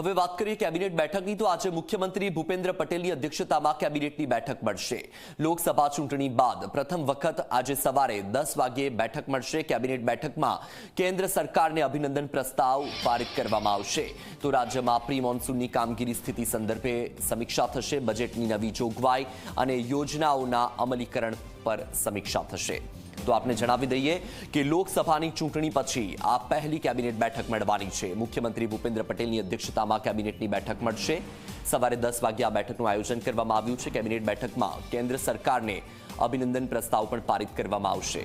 હવે વાત કરીએ કેબિનેટ બેઠકની, તો આજે મુખ્યમંત્રી ભૂપેન્દ્ર પટેલની અધ્યક્ષતામાં કેબિનેટની બેઠક મળશે. લોકસભા ચૂંટણી બાદ પ્રથમ વખત આજે સવારે દસ વાગ્યે બેઠક મળશે. કેબિનેટ બેઠકમાં કેન્દ્ર સરકારને અભિનંદન પ્રસ્તાવ પારિત કરવામાં આવશે. તો રાજ્યમાં પ્રી મોન્સૂનની કામગીરી સ્થિતિ સંદર્ભે સમીક્ષા થશે. બજેટની નવી જોગવાઈ અને યોજનાઓના અમલીકરણ પર સમીક્ષા થશે. તો આપને જણાવી દઈએ કે લોકસભાની ચૂંટણી પછી આ પહેલી કેબિનેટ બેઠક મળવાની છે. મુખ્યમંત્રી ભૂપેન્દ્ર પટેલની અધ્યક્ષતામાં કેબિનેટની બેઠક મળશે. સવારે દસ વાગ્યે આ બેઠકનું આયોજન કરવામાં આવ્યું છે. કેબિનેટ બેઠકમાં કેન્દ્ર સરકારને અભિનંદન પ્રસ્તાવ પણ પારિત કરવામાં આવશે.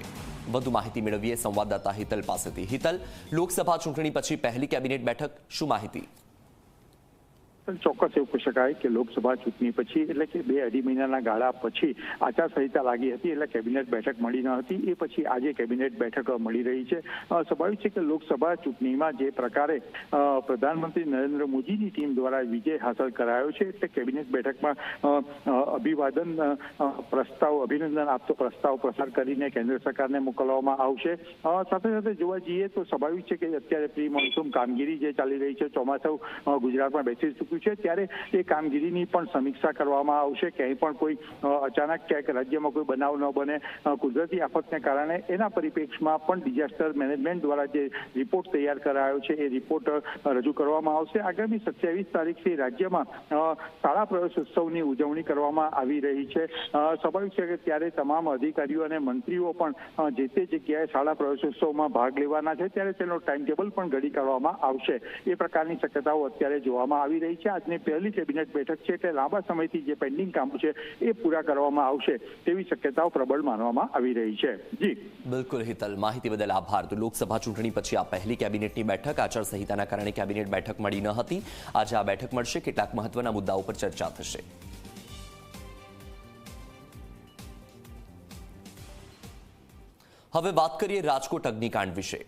વધુ માહિતી મેળવીએ સંવાદદાતા હિતલ પાસેથી. હિતલ, લોકસભા ચૂંટણી પછી પહેલી કેબિનેટ બેઠક, શું માહિતી? ચોક્કસ એવું કહી શકાય કે લોકસભા ચૂંટણી પછી, એટલે કે બે અઢી મહિનાના ગાળા પછી આચારસંહિતા લાગી હતી, એટલે કેબિનેટ બેઠક મળી ન હતી. એ પછી આજે કેબિનેટ બેઠક મળી રહી છે. સ્વાભાવિક છે કે લોકસભા ચૂંટણીમાં જે પ્રકારે પ્રધાનમંત્રી નરેન્દ્ર મોદીની ટીમ દ્વારા વિજય હાંસલ કરાયો છે, એટલે કેબિનેટ બેઠકમાં અભિવાદન પ્રસ્તાવ, અભિનંદન આપતો પ્રસ્તાવ પસાર કરીને કેન્દ્ર સરકારને મોકલવામાં આવશે. સાથે સાથે જોવા જઈએ તો સ્વાભાવિક છે કે અત્યારે પ્રી મોન્સૂન કામગીરી જે ચાલી રહી છે, ચોમાસું ગુજરાતમાં બેસી ચૂક્યું છે, ત્યારે એ કામગીરીની પણ સમીક્ષા કરવામાં આવશે. ક્યાંય પણ કોઈ અચાનક ક્યાંક રાજ્યમાં કોઈ બનાવ ન બને કુદરતી આફતને કારણે એના પરિપ્રેક્ષમાં પણ ડિઝાસ્ટર મેનેજમેન્ટ દ્વારા જે રિપોર્ટ તૈયાર કરાયો છે, એ રિપોર્ટ રજૂ કરવામાં આવશે. આગામી સત્યાવીસ તારીખથી રાજ્યમાં શાળા શાળા પ્રવેશોત્સવની ઉજવણી કરવામાં આવી રહી છે. સ્વાભાવિક છે કે ત્યારે તમામ અધિકારીઓ અને મંત્રીઓ પણ જે તે જગ્યાએ શાળા પ્રવેશોત્સવમાં ભાગ લેવાના છે, ત્યારે તેનો ટાઈમ ટેબલ પણ ઘડી કાઢવામાં આવશે. એ પ્રકારની શક્યતાઓ અત્યારે જોવામાં આવી રહી છે. આજની પહેલી કેબિનેટ બેઠક છે એટલે લાંબા સમયથી જે પેન્ડિંગ કામો છે એ પૂરા કરવામાં આવશે તેવી શક્યતાઓ પ્રબળ માનવામાં આવી રહી છે. જી. બિલકુલ હિતલ. માહિતી બદલ આભાર. તો લોકસભા ચૂંટણી પછી આ પહેલી કેબિનેટની બેઠક આચારસંહિતાના કારણે કેબિનેટ બેઠક મળી ન હતી. આજે આ બેઠક મળશે. કેટલાક મહત્વના મુદ્દાઓ પર ચર્ચા થશે. હવે વાત કરીએ રાજકોટ અગ્નિકાંડ વિશે.